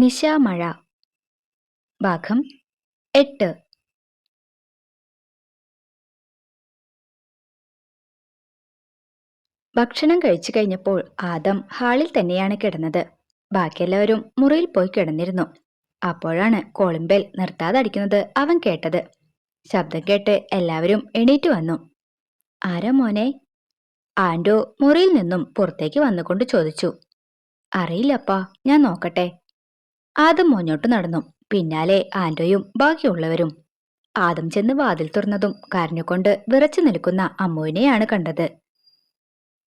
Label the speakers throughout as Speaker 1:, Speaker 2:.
Speaker 1: നിശാമഴ ഭാഗം എട്ട്. ഭക്ഷണം കഴിച്ചു കഴിഞ്ഞപ്പോൾ ആദം ഹാളിൽ തന്നെയാണ് കിടന്നത്. ബാക്കിയെല്ലാവരും മുറിയിൽ പോയി കിടന്നിരുന്നു. അപ്പോഴാണ് കോളിമ്പൽ നിർത്താതെ അടിക്കുന്നത് അവൻ കേട്ടത്. ശബ്ദം കേട്ട് എല്ലാവരും എണീറ്റ് വന്നു. ആരാ മോനെ? ആൻഡോ മുറിയിൽ നിന്നും പുറത്തേക്ക് വന്നുകൊണ്ട് ചോദിച്ചു. അറിയില്ലപ്പാ ഞാൻ നോക്കട്ടെ. ആദം മുന്നോട്ട് നടന്നു. പിന്നാലെ ആൻഡോയും ബാക്കിയുള്ളവരും. ആദം ചെന്ന് വാതിൽ തുറന്നതും കരഞ്ഞുകൊണ്ട് വിറച്ചു നിൽക്കുന്ന അമ്മുവിനെയാണ് കണ്ടത്.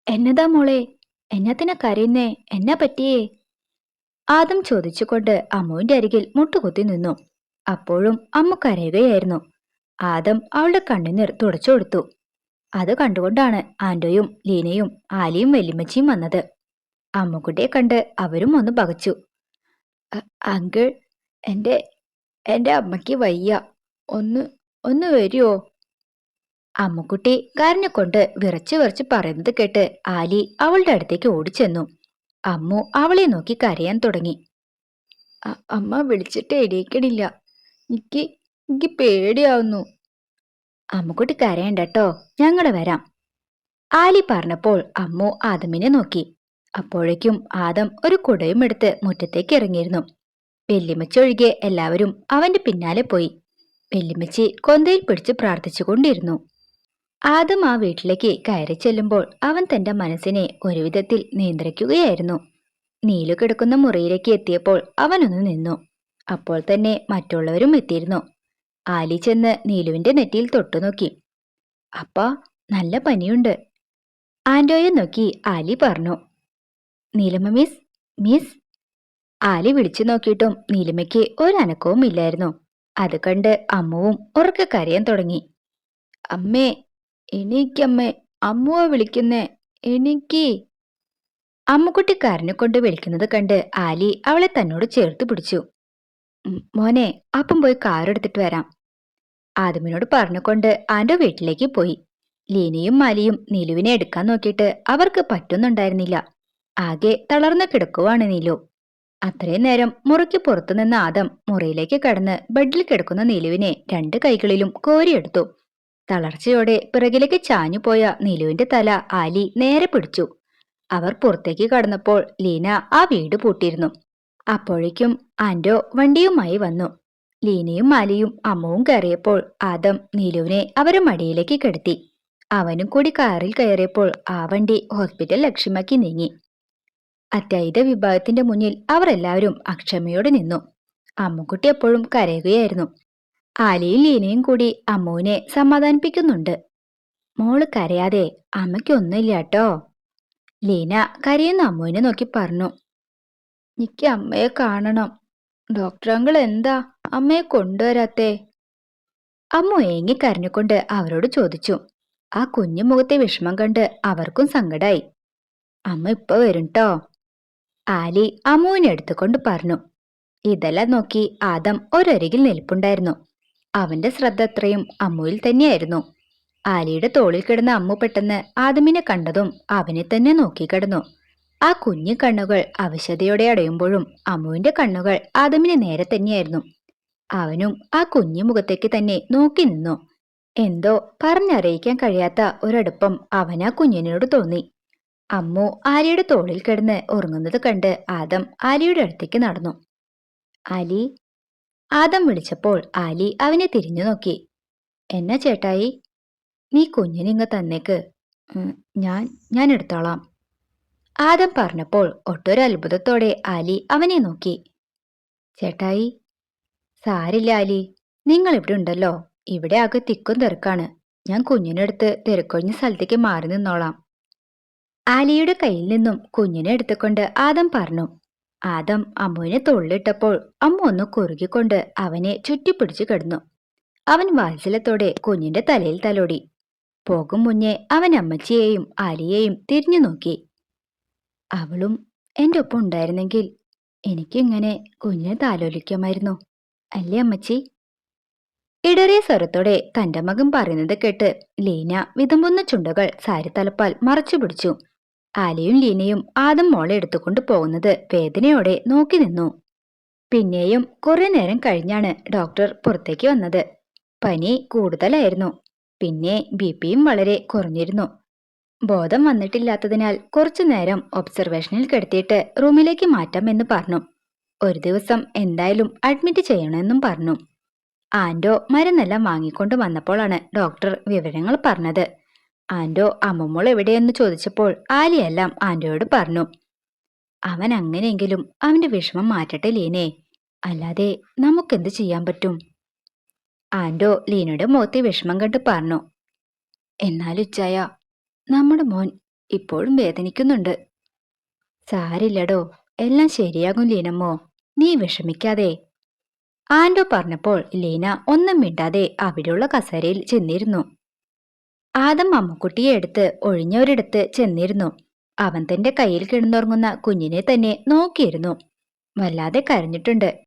Speaker 1: എന്നതാ മോളെ? എന്നത്തിനാ കരയുന്നേ? എന്നാ പറ്റിയേ? ആദം ചോദിച്ചുകൊണ്ട് അമ്മുവിന്റെ അരികിൽ മുട്ടുകുത്തി നിന്നു. അപ്പോഴും അമ്മു കരയുകയായിരുന്നു. ആദം അവളുടെ കണ്ണുനീർ തുടച്ചു കൊടുത്തു. അത് കണ്ടുകൊണ്ടാണ് ആൻഡോയും ലീനയും ആലിയും വെല്ലുമ്മച്ചിയും വന്നത്. അമ്മുക്കുട്ടിയെ കണ്ട് അവരും ഒന്ന് പകച്ചു. "അ- അങ്കിൾ എന്റെ എന്റെ അമ്മയ്ക്ക് വയ്യ. ഒന്ന് ഒന്ന് വരുമോ അമ്മുക്കുട്ടി കരഞ്ഞുകൊണ്ട് കൊണ്ട് വിറച്ച് പറയുന്നത് കേട്ട് ആലി അവളുടെ അടുത്തേക്ക് ഓടിച്ചെന്നു. അമ്മു അവളെ നോക്കി കരയാൻ തുടങ്ങി. അമ്മ വിളിച്ചിട്ട് എണീക്കണില്ല. എനിക്ക് എനിക്ക് പേടിയാവുന്നു. അമ്മുക്കുട്ടി കരയണ്ട കേട്ടോ ഞങ്ങൾ വരാം. ആലി പറഞ്ഞപ്പോൾ അമ്മു ആദമിനെ നോക്കി. അപ്പോഴേക്കും ആദം ഒരു കുടയും എടുത്ത് മുറ്റത്തേക്ക് ഇറങ്ങിയിരുന്നു. വെല്ലുമ്മച്ചി ഒഴികെ എല്ലാവരും അവന്റെ പിന്നാലെ പോയി. വെല്ലിമച്ചി കൊന്തയിൽ പിടിച്ച് പ്രാർത്ഥിച്ചുകൊണ്ടിരുന്നു ആദം ആ വീട്ടിലേക്ക് കയറി ചെല്ലുമ്പോൾ അവൻ തന്റെ മനസ്സിനെ ഒരുവിധത്തിൽ നിയന്ത്രിക്കുകയായിരുന്നു. നീലു കിടക്കുന്ന മുറിയിലേക്ക് എത്തിയപ്പോൾ അവനൊന്ന് നിന്നു. അപ്പോൾ തന്നെ മറ്റുള്ളവരും എത്തിയിരുന്നു. ആലി ചെന്ന് നീലുവിന്റെ നെറ്റിയിൽ തൊട്ടുനോക്കി അപ്പ നല്ല പനിയുണ്ട്. ആൻഡോയെ നോക്കി ആലി പറഞ്ഞു. നീലമ്മ മിസ് മിസ് ആലി വിളിച്ചു നോക്കിയിട്ടും നീലിമയ്ക്ക് ഒരനക്കവും ഇല്ലായിരുന്നു. അത് കണ്ട് അമ്മുവും ഉറക്കെ കരയാൻ തുടങ്ങി. അമ്മേ എനിക്കമ്മേ അമ്മുവ വിളിക്കുന്നേ എനിക്ക് അമ്മുക്കുട്ടി കരഞ്ഞുകൊണ്ട് വിളിക്കുന്നത് കണ്ട് ആലി അവളെ തന്നോട് ചേർത്ത് പിടിച്ചു. "ഉം, മോനെ അപ്പം പോയി കാറെടുത്തിട്ട് വരാം. ആദമിനോട് പറഞ്ഞുകൊണ്ട് ആന്റെ വീട്ടിലേക്ക് പോയി. ലീനയും മാലിയും നിലുവിനെ എടുക്കാൻ നോക്കിയിട്ട് അവർക്ക് പറ്റുന്നുണ്ടായിരുന്നില്ല. ആകെ തളർന്നു കിടക്കുവാണ് നീലു. അത്രയും നേരം മുറിക്ക് പുറത്തുനിന്ന ആദം മുറിയിലേക്ക് കടന്ന് ബെഡിൽ കിടക്കുന്ന നീലുവിനെ രണ്ട് കൈകളിലും കോരിയെടുത്തു. തളർച്ചയോടെ പിറകിലേക്ക് ചാഞ്ഞുപോയ നീലുവിന്റെ തല ആലി നേരെ പിടിച്ചു. അവർ പുറത്തേക്ക് കടന്നപ്പോൾ ലീന ആ വീട് പൂട്ടിയിരുന്നു. അപ്പോഴേക്കും ആൻഡോ വണ്ടിയുമായി വന്നു. ലീനയും ആലിയും അമ്മവും കയറിയപ്പോൾ ആദം നീലുവിനെ അവരെ മടിയിലേക്ക് കിടത്തി. അവനും കൂടി കാറിൽ കയറിയപ്പോൾ ആ വണ്ടി ഹോസ്പിറ്റൽ ലക്ഷ്യമാക്കി നീങ്ങി. അത്യാഹിത വിഭാഗത്തിന്റെ മുന്നിൽ അവർ എല്ലാവരും അക്ഷമയോടെ നിന്നു. അമ്മുക്കുട്ടി എപ്പോഴും കരയുകയായിരുന്നു. ആലിയും ലീനയും കൂടി അമ്മുവിനെ സമാധാനിപ്പിക്കുന്നുണ്ട്. മോൾ കരയാതെ അമ്മയ്ക്കൊന്നുമില്ല കേട്ടോ ലീന കരയുന്ന അമ്മുവിനെ നോക്കി പറഞ്ഞു. എനിക്ക് അമ്മയെ കാണണം. ഡോക്ടർ അങ്കിൾ എന്താ അമ്മയെ കൊണ്ടുവരാത്തേ? അമ്മു ഏങ്ങി കരഞ്ഞുകൊണ്ട് അവരോട് ചോദിച്ചു. ആ കുഞ്ഞു മുഖത്തെ വിഷമം കണ്ട് അവർക്കും സങ്കടായി. അമ്മ ഇപ്പൊ വരും ട്ടോ. ആലി അമ്മുവിനെ എടുത്തുകൊണ്ട് പറഞ്ഞു. ഇതെല്ലാം നോക്കി ആദം ഒരരികിൽ നിൽപ്പുണ്ടായിരുന്നു. അവന്റെ ശ്രദ്ധ അത്രയും അമ്മുവിൽ തന്നെയായിരുന്നു. ആലിയുടെ തോളിൽ കിടന്ന അമ്മു പെട്ടെന്ന് ആദമിനെ കണ്ടതും അവനെ തന്നെ നോക്കി കിടന്നു. ആ കുഞ്ഞു കണ്ണുകൾ അവശതയോടെ അടയുമ്പോഴും അമ്മുവിന്റെ കണ്ണുകൾ ആദമിന് നേരെ തന്നെയായിരുന്നു. അവനും ആ കുഞ്ഞു മുഖത്തേക്ക് തന്നെ നോക്കി നിന്നു. എന്തോ പറഞ്ഞറിയിക്കാൻ കഴിയാത്ത ഒരടുപ്പം അവൻ ആ കുഞ്ഞിനോട് തോന്നി. അമ്മു ആലിയുടെ തോളിൽ കിടന്ന് ഉറങ്ങുന്നത് കണ്ട് ആദം ആലിയുടെ അടുത്തേക്ക് നടന്നു. ആലി ആദം വിളിച്ചപ്പോൾ ആലി അവനെ തിരിഞ്ഞു നോക്കി. എന്നാ ചേട്ടായി നീ കുഞ്ഞിനിങ്ങ തന്നേക്ക്. ഞാൻ ഞാൻ എടുത്തോളാം. ആദം പറഞ്ഞപ്പോൾ ഒട്ടൊരു അത്ഭുതത്തോടെ ആലി അവനെ നോക്കി. ചേട്ടായി സാരില്ല ആലി നിങ്ങൾ ഇവിടെ ഉണ്ടല്ലോ. ഇവിടെ ആകെ തിക്കും തിരക്കാണ്. ഞാൻ കുഞ്ഞിനെടുത്ത് തിരക്കൊഴിഞ്ഞ സ്ഥലത്തേക്ക് മാറി നിന്നോളാം. ആലിയുടെ കയ്യിൽ നിന്നും കുഞ്ഞിനെ എടുത്തുകൊണ്ട് ആദം പറഞ്ഞു ആദം അമ്മുവിനെ തൊള്ളിട്ടപ്പോൾ അമ്മ ഒന്ന് കുറുകിക്കൊണ്ട് അവനെ ചുറ്റിപ്പിടിച്ചു കിടന്നു. അവൻ വാത്സല്യത്തോടെ കുഞ്ഞിന്റെ തലയിൽ തലോടി. പോകും മുന്നേ അവൻ അമ്മച്ചിയെയും ആലിയെയും തിരിഞ്ഞു നോക്കി. അവളും എന്റെ ഒപ്പം ഉണ്ടായിരുന്നെങ്കിൽ എനിക്കിങ്ങനെ കുഞ്ഞിനെ താലോലിക്കാമായിരുന്നു അല്ലേ അമ്മച്ചി? ഇടറിയ സ്വരത്തോടെ തന്റെ മകൻ പറയുന്നത് കേട്ട് ലീന വിതുമ്പുന്ന ചുണ്ടുകൾ സാരി തലപ്പാൽ മറച്ചു പിടിച്ചു. ആലിയും ലീനയും ആദം മോളെ എടുത്തുകൊണ്ട് പോകുന്നത് വേദനയോടെ നോക്കി നിന്നു. പിന്നെയും കുറെ നേരം കഴിഞ്ഞാണ് ഡോക്ടർ പുറത്തേക്ക് വന്നത്. പനി കൂടുതലായിരുന്നു. പിന്നെ ബി പിയും വളരെ കുറഞ്ഞിരുന്നു. ബോധം വന്നിട്ടില്ലാത്തതിനാൽ കുറച്ചു നേരം ഒബ്സർവേഷനിൽ കിടത്തിയിട്ട് റൂമിലേക്ക് മാറ്റാം എന്ന് പറഞ്ഞു. ഒരു ദിവസം എന്തായാലും അഡ്മിറ്റ് ചെയ്യണമെന്നും പറഞ്ഞു. ആൻഡോ മരുന്നെല്ലാം വാങ്ങിക്കൊണ്ട് വന്നപ്പോഴാണ് ഡോക്ടർ വിവരങ്ങൾ പറഞ്ഞത്. ആൻഡോ അമ്മമ്മോൾ എവിടെയെന്ന് ചോദിച്ചപ്പോൾ ആലിയെല്ലാം ആൻഡോയോട് പറഞ്ഞു അവൻ അങ്ങനെയെങ്കിലും അവന്റെ വിഷമം മാറ്റട്ടെ ലീനെ അല്ലാതെ നമുക്കെന്ത് ചെയ്യാൻ പറ്റും? ആൻഡോ ലീനയുടെ മുഖത്തെ വിഷമം കണ്ട് പറഞ്ഞു എന്നാലും ഇച്ചായ നമ്മുടെ മോൻ ഇപ്പോഴും വേദനിക്കുന്നുണ്ട്. സാരില്ലടോ എല്ലാം ശരിയാകും ലീനമ്മോ നീ വിഷമിക്കാതെ. ആൻഡോ പറഞ്ഞപ്പോൾ ലീന ഒന്നും മിണ്ടാതെ അവിടെയുള്ള കസേരയിൽ ചെന്നിരുന്നു. ആദം അമ്മക്കുട്ടിയെ എടുത്ത് ഒഴിഞ്ഞവരിടത്ത് ചെന്നിരുന്നു. അവൻ തന്റെ കയ്യിൽ കിടന്നുറങ്ങുന്ന കുഞ്ഞിനെ തന്നെ നോക്കിയിരുന്നു. വല്ലാതെ കരഞ്ഞിട്ടുണ്ട്.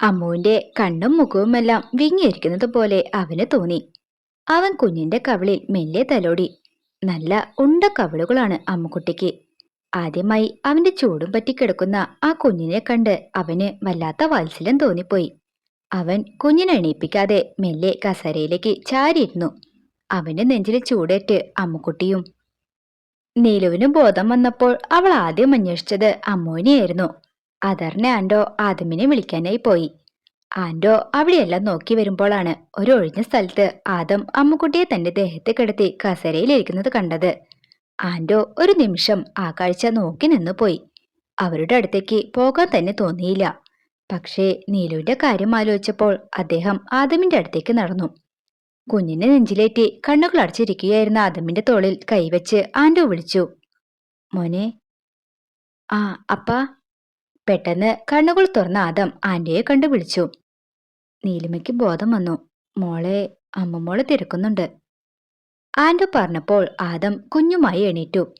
Speaker 1: അമ്മുവിന്റെ കണ്ണും മുഖവുമെല്ലാം വിങ്ങിയിരിക്കുന്നത് പോലെ അവന് തോന്നി. അവൻ കുഞ്ഞിന്റെ കവിളിൽ മെല്ലെ തലോടി. നല്ല ഉണ്ട കവിളുകളാണ് അമ്മുക്കുട്ടിക്ക്. ആദ്യമായി അവന്റെ ചൂടും പറ്റിക്കിടക്കുന്ന ആ കുഞ്ഞിനെ കണ്ട് അവന് വല്ലാത്ത വാത്സല്യം തോന്നിപ്പോയി. അവൻ കുഞ്ഞിനെ എണീപ്പിക്കാതെ മെല്ലെ കസരയിലേക്ക് ചാരിയിരുന്നു. അവന്റെ നെഞ്ചിൽ ചൂടേറ്റ് അമ്മുക്കുട്ടിയും. നീലുവിന് ബോധം വന്നപ്പോൾ അവൾ ആദ്യം അന്വേഷിച്ചത് അമ്മുവിനെയായിരുന്നു. അതറിനെ ആൻഡോ ആദമിനെ വിളിക്കാനായി പോയി. ആൻഡോ അവിടെയെല്ലാം നോക്കി വരുമ്പോഴാണ് ഒരു ഒഴിഞ്ഞ സ്ഥലത്ത് ആദം അമ്മുക്കുട്ടിയെ തന്റെ ദേഹത്തെ കിടത്തി കസേരയിലിരിക്കുന്നത് കണ്ടത്. ആൻഡോ ഒരു നിമിഷം ആ കാഴ്ച നോക്കി നിന്നു പോയി. അവരുടെ അടുത്തേക്ക് പോകാൻ തന്നെ തോന്നിയില്ല. പക്ഷേ നീലുവിന്റെ കാര്യം ആലോചിച്ചപ്പോൾ അദ്ദേഹം ആദമിന്റെ അടുത്തേക്ക് നടന്നു. കുഞ്ഞിനെ നെഞ്ചിലേറ്റി കണ്ണുകൾ അടച്ചിരിക്കുകയായിരുന്ന ആദമിന്റെ തോളിൽ കൈവച്ച് ആൻഡു വിളിച്ചു. മോനെ ആ അപ്പാ. പെട്ടെന്ന് കണ്ണുകൾ തുറന്ന ആദം ആന്റിയെ കണ്ടു വിളിച്ചു. നീലിമയ്ക്ക് ബോധം വന്നു. മോളെ അമ്മമോളെ തിരക്കുന്നുണ്ട് ആൻഡു പറഞ്ഞപ്പോൾ ആദം കുഞ്ഞുമായി എണീറ്റു.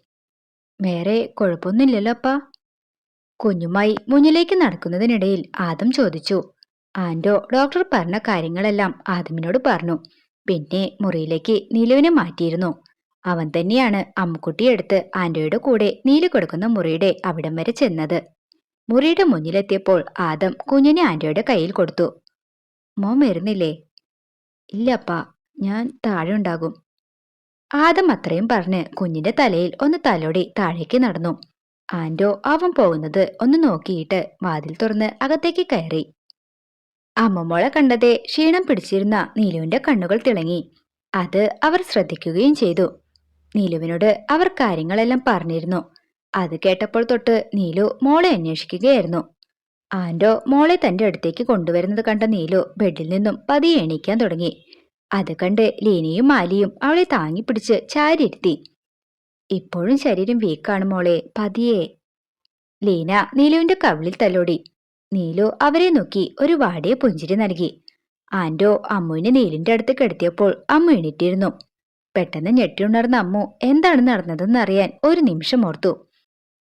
Speaker 1: വേറെ കുഴപ്പമൊന്നുമില്ലല്ലോ അപ്പ. കുഞ്ഞുമായി മുന്നിലേക്ക് നടക്കുന്നതിനിടയിൽ ആദം ചോദിച്ചു. ആൻഡോ ഡോക്ടർ പറഞ്ഞ കാര്യങ്ങളെല്ലാം ആദമിനോട് പറഞ്ഞു. പിന്നെ മുറിയിലേക്ക് നീലുവിനെ മാറ്റിയിരുന്നു. അവൻ തന്നെയാണ് അമ്മുക്കുട്ടിയെടുത്ത് ആന്റോയുടെ കൂടെ നീലു കൊടുക്കുന്ന മുറിയുടെ അവിടം വരെ ചെന്നത്. മുറിയുടെ മുന്നിലെത്തിയപ്പോൾ ആദം കുഞ്ഞിനെ ആന്റോയുടെ കയ്യിൽ കൊടുത്തു. മോൻ വരുന്നില്ലേ? ഇല്ലപ്പാ ഞാൻ താഴെ ഉണ്ടാകും. ആദം അത്രയും പറഞ്ഞ് കുഞ്ഞിന്റെ തലയിൽ ഒന്ന് തലോടി താഴേക്ക് നടന്നു. ആന്റോ അവൻ പോകുന്നത് ഒന്ന് നോക്കിയിട്ട് വാതിൽ തുറന്ന് അകത്തേക്ക് കയറി. അമ്മമ്മോളെ കണ്ടതേ ക്ഷീണം പിടിച്ചിരുന്ന നീലുവിന്റെ കണ്ണുകൾ തിളങ്ങി. അത് അവർ ശ്രദ്ധിക്കുകയും ചെയ്തു. നീലുവിനോട് അവർ കാര്യങ്ങളെല്ലാം പറഞ്ഞിരുന്നു. അത് കേട്ടപ്പോൾ തൊട്ട് നീലു മോളെ അന്വേഷിക്കുകയായിരുന്നു. ആൻഡോ മോളെ തന്റെ അടുത്തേക്ക് കൊണ്ടുവരുന്നത് കണ്ട നീലു ബെഡിൽ നിന്നും പതിയെ എണീക്കാൻ തുടങ്ങി. അത് കണ്ട് ലീനയും മാലിയും അവളെ താങ്ങിപ്പിടിച്ച് ചാരിയിരുത്തി ഇപ്പോഴും ശരീരം വീക്കാണ് മോളെ പതിയെ. ലീന നീലുവിന്റെ കവിളിൽ തലോടി. നീലു അവരെ നോക്കി ഒരു വാടിയ പുഞ്ചിരി നൽകി. ആൻഡോ അമ്മുവിനെ നീലിന്റെ അടുത്ത് കിടത്തിയപ്പോൾ അമ്മു എണീറ്റിരുന്നു. പെട്ടെന്ന് ഞെട്ടിയുണർന്ന അമ്മു എന്താണ് നടന്നതെന്ന് അറിയാൻ ഒരു നിമിഷം ഓർത്തു.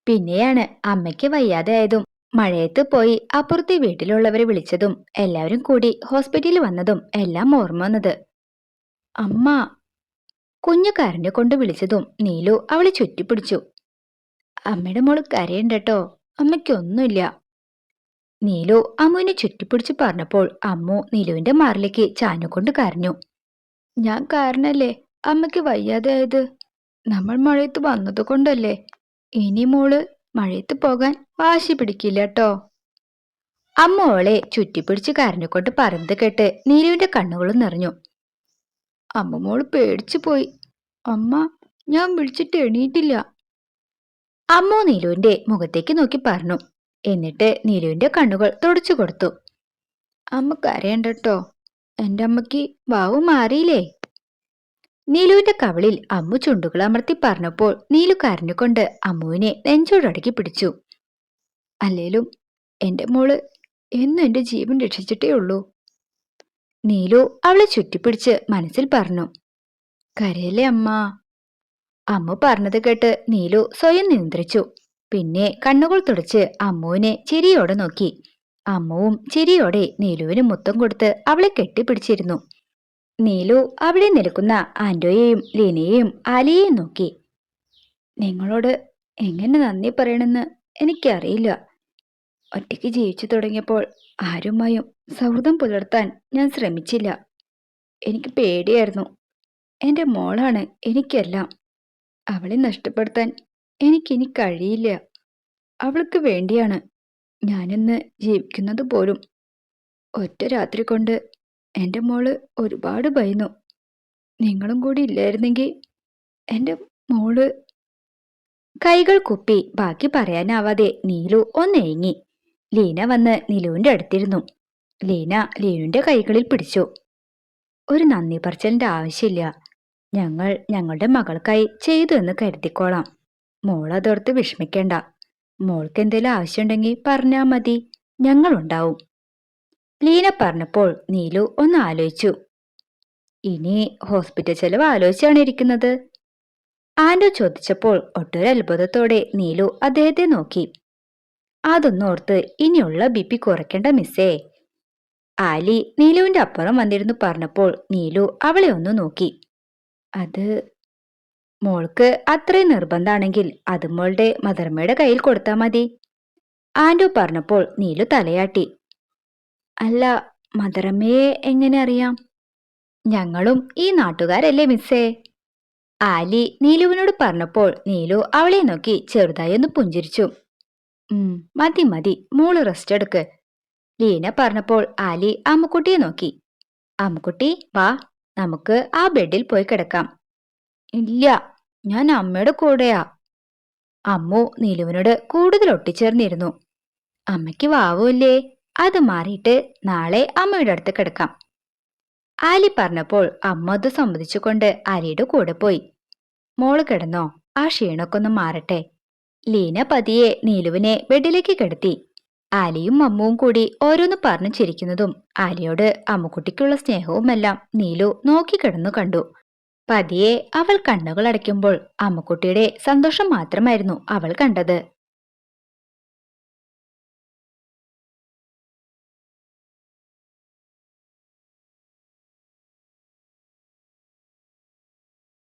Speaker 1: പിന്നെയാണ് അമ്മയ്ക്ക് വയ്യാതെ ആയതും മഴയത്ത് പോയി അപ്പുറത്തെ വീട്ടിലുള്ളവരെ വിളിച്ചതും എല്ലാവരും കൂടി ഹോസ്പിറ്റലിൽ വന്നതും എല്ലാം ഓർമ്മ വന്നത്. അമ്മ കുഞ്ഞു കരഞ്ഞു കൊണ്ട് വിളിച്ചതും നീലു അവളെ ചുറ്റിപ്പിടിച്ചു. അമ്മയുടെ മോൾ കരയണ്ടട്ടോ അമ്മയ്ക്കൊന്നുമില്ല നീലു അമ്മുവിനെ ചുറ്റിപ്പിടിച്ച് പറഞ്ഞപ്പോൾ അമ്മു നീലുവിന്റെ മാറിലേക്ക് ചാഞ്ഞുകൊണ്ട് കരഞ്ഞു. ഞാൻ കാരണല്ലേ? അമ്മയ്ക്ക് വയ്യാതെ ആയത്? നമ്മൾ മഴയത്ത് വന്നത് കൊണ്ടല്ലേ? ഇനി മോൾ മഴയത്ത് പോകാൻ വാശി പിടിക്കില്ല കേട്ടോ അമ്മ ഓളെ ചുറ്റിപ്പിടിച്ച് കരഞ്ഞുകൊണ്ട് പറഞ്ഞു കേട്ട് നീലുവിന്റെ കണ്ണുകളും നിറഞ്ഞു. അമ്മ മോൾ പേടിച്ചു പോയി. അമ്മ ഞാൻ വിളിച്ചിട്ട് എണീറ്റില്ല. അമ്മ നീലുവിന്റെ മുഖത്തേക്ക് നോക്കി പറഞ്ഞു. എന്നിട്ട് നീലുവിന്റെ കണ്ണുകൾ തുടച്ചു കൊടുത്തു. അമ്മ കരയണ്ടട്ടോ എന്റെ അമ്മയ്ക്ക് വാവ് മാറിയില്ലേ? നീലുവിന്റെ കവളിൽ അമ്മു ചുണ്ടുകൾ അമർത്തി പറഞ്ഞപ്പോൾ നീലു കരഞ്ഞുകൊണ്ട് അമ്മുവിനെ നെഞ്ചോടടുക്കി പിടിച്ചു. അല്ലേലും എന്റെ മോൾ എന്നും എന്റെ ജീവൻ രക്ഷിച്ചിട്ടേ ഉള്ളൂ. നീലു അവളെ ചുറ്റിപ്പിടിച്ച് മനസ്സിൽ പറഞ്ഞു. കരയല്ലേ അമ്മ? അമ്മു പറഞ്ഞത് കേട്ട് നീലു സ്വയം നിയന്ത്രിച്ചു. പിന്നെ കണ്ണുകൾ തുടച്ച് അമ്മുവിനെ ചിരിയോടെ നോക്കി. അമ്മുവും ചിരിയോടെ നീലുവിന് മുത്തം കൊടുത്ത് അവളെ കെട്ടിപ്പിടിച്ചിരുന്നു. നീലു അവിടെ നിൽക്കുന്ന ആന്റോയെയും ലീനയെയും ആലിയെയും നോക്കി. നിങ്ങളോട് എങ്ങനെ നന്ദി പറയണമെന്ന് എനിക്കറിയില്ല. ഒറ്റയ്ക്ക് ജീവിച്ചു തുടങ്ങിയപ്പോൾ ആരുമായും സൗഹൃദം പുലർത്താൻ ഞാൻ ശ്രമിച്ചില്ല. എനിക്ക് പേടിയായിരുന്നു. എന്റെ മോളാണ് എനിക്കെല്ലാം. അവളെ നഷ്ടപ്പെടുത്താൻ എനിക്കിനി കഴിയില്ല. അവൾക്ക് വേണ്ടിയാണ്. ഞാനിന്ന് ജീവിക്കുന്നത് പോലും. ഒറ്റ രാത്രി കൊണ്ട് എന്റെ മോൾ ഒരുപാട് ഭയന്നു. നിങ്ങളും കൂടി ഇല്ലായിരുന്നെങ്കിൽ എന്റെ മോൾ കൈകൾ കുപ്പി. ബാക്കി പറയാനാവാതെ നീലു ഒന്നേങ്ങി. ലീന വന്ന് നിലുവിന്റെ അടുത്തിരുന്നു. ലീന ലീനുവിന്റെ കൈകളിൽ പിടിച്ചു. ഒരു നന്ദി പറച്ചലിന്റെ ആവശ്യമില്ല. ഞങ്ങൾ ഞങ്ങളുടെ മകൾക്കായി ചെയ്തു എന്ന് കരുതിക്കോളാം. മോളതോർത്ത് വിഷമിക്കേണ്ട. മോൾക്ക് എന്തെങ്കിലും ആവശ്യമുണ്ടെങ്കിൽ പറഞ്ഞാ മതി. ഞങ്ങളുണ്ടാവും. ലീന പറഞ്ഞപ്പോൾ നീലു ഒന്ന് ആലോചിച്ചു ഇനി ഹോസ്പിറ്റൽ ചെലവ് ആലോചിച്ചാണ് ഇരിക്കുന്നത്? ആൻഡോ ചോദിച്ചപ്പോൾ ഒട്ടൊരു അത്ഭുതത്തോടെ നീലു അദ്ദേഹത്തെ നോക്കി. അതൊന്നോർത്ത് ഇനിയുള്ള ബി പി കുറയ്ക്കേണ്ട മിസ്സേ. ആലി നീലുവിന്റെ അപ്പുറം വന്നിരുന്നു പറഞ്ഞപ്പോൾ നീലു അവളെ ഒന്ന് നോക്കി. അത് മോൾക്ക് അത്രയും നിർബന്ധാണെങ്കിൽ അത് മോളുടെ മദർമ്മയുടെ കയ്യിൽ കൊടുത്താൽ മതി. ആൻഡു പറഞ്ഞപ്പോൾ നീലു തലയാട്ടി. അല്ല മദറമ്മയെ എങ്ങനെ അറിയാം? ഞങ്ങളും ഈ നാട്ടുകാരല്ലേ മിസ്സേ ആലി നീലുവിനോട് പറഞ്ഞപ്പോൾ നീലു അവളെ നോക്കി ചെറുതായി ഒന്ന് പുഞ്ചിരിച്ചു. മതി മതി മോൾ റെസ്റ്റ് എടുക്ക്. ലീന പറഞ്ഞപ്പോൾ ആലി അമ്മുക്കുട്ടിയെ നോക്കി. അമ്മുക്കുട്ടി വാ നമുക്ക് ആ ബെഡിൽ പോയി കിടക്കാം. ഇല്ല ഞാൻ അമ്മയുടെ കൂടെയാ. അമ്മു നിലുവിനോട് കൂടുതൽ ഒട്ടിച്ചേർന്നിരുന്നു. അമ്മയ്ക്ക് വാവൂല്ലേ അത് മാറിയിട്ട് നാളെ അമ്മയുടെ അടുത്ത് കിടക്കാം. ആലി പറഞ്ഞപ്പോൾ അമ്മ അത് സമ്മതിച്ചുകൊണ്ട് ആലിയുടെ കൂടെ പോയി. മോൾ കിടന്നോ? ആ ക്ഷീണൊക്കെ ഒന്ന് മാറട്ടെ. ലീന പതിയെ നീലുവിനെ ബെഡിലേക്ക് കിടത്തി. ആലിയും അമ്മുവും കൂടി ഓരോന്ന് പറഞ്ഞു ചിരിക്കുന്നതും ആലിയോട് അമ്മുക്കുട്ടിക്കുള്ള സ്നേഹവുമെല്ലാം നീലു നോക്കിക്കിടന്നു കണ്ടു. പതിയെ അവൾ കണ്ണുകൾ അടയ്ക്കുമ്പോൾ അമ്മക്കുട്ടിയുടെ സന്തോഷം മാത്രമായിരുന്നു അവൾ കണ്ടത്.